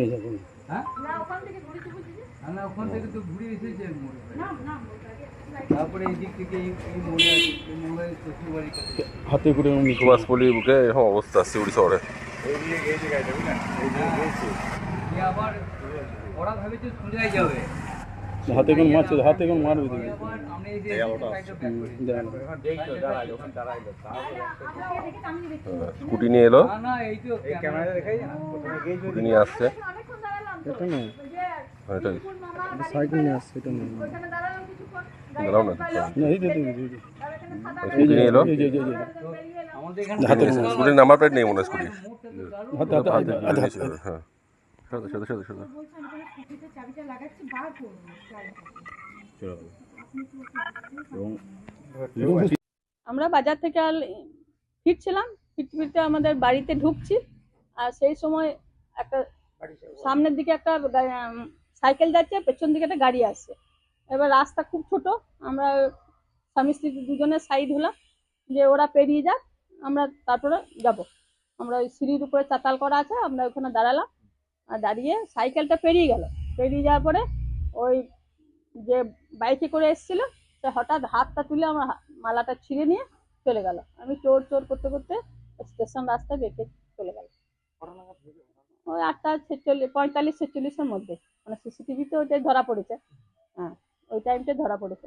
পেয়ে যাবেন হ্যাঁ? না ওখান থেকে তো ঘুরে এসেছে তারপরে থেকে হাতে করে উনি সুভাষপল্লির বুকে এরকম অবস্থা সিউড়ি শহরে। দিয়ে আবার ওরা ভেবেছে সোজাই যাবে। হাতে করে মারছে হাতে করে মারবে দেখছি স্কুটি নিয়ে এলো? না না এই তো ক্যামেরা দেখাই না স্কুটি নিয়ে আসছে। এটা না নিয়ে আসছে এটা না দাঁড়াও না না এই যে এই যে, এলো হাতে স্কুটির নাম্বার প্লেট নেই মনে হয় হাতে হাতে হাতে হ্যাঁ চাবিটা লাগাচ্ছি বার আমরা বাজার থেকে আর ফিরছিলাম ফিরতে ফিরতে আমাদের বাড়িতে ঢুকছি আর সেই সময় একটা সামনের দিকে একটা সাইকেল যাচ্ছে, পেছন দিকে একটা গাড়ি আসছে। এবার রাস্তা খুব ছোট, আমরা স্বামী স্ত্রী দুজনে সাইড হলাম, যে ওরা পেরিয়ে যাক, আমরা তারপরে যাব। আমরা ওই সিঁড়ির উপরে চাতাল করা আছে, আমরা ওখানে দাঁড়ালাম, আর দাঁড়িয়ে সাইকেলটা পেরিয়ে গেল। পেরিয়ে যাওয়ার পরে ওই যে বাইকে করে এসেছিল, সে হঠাৎ হাতটা তুলে আমার মালাটা ছিঁড়ে নিয়ে চলে গেল। আমি চোর চোর করতে করতে স্টেশন রাস্তায় বেঁকে চলে গেল ওই আটটা ছেচল্লিশ, পঁয়তাল্লিশ, ছেচল্লিশের মধ্যে। মানে সিসিটিভিতে ওইটাই ধরা পড়েছে। হ্যাঁ ওই টাইমটাই ধরা পড়েছে।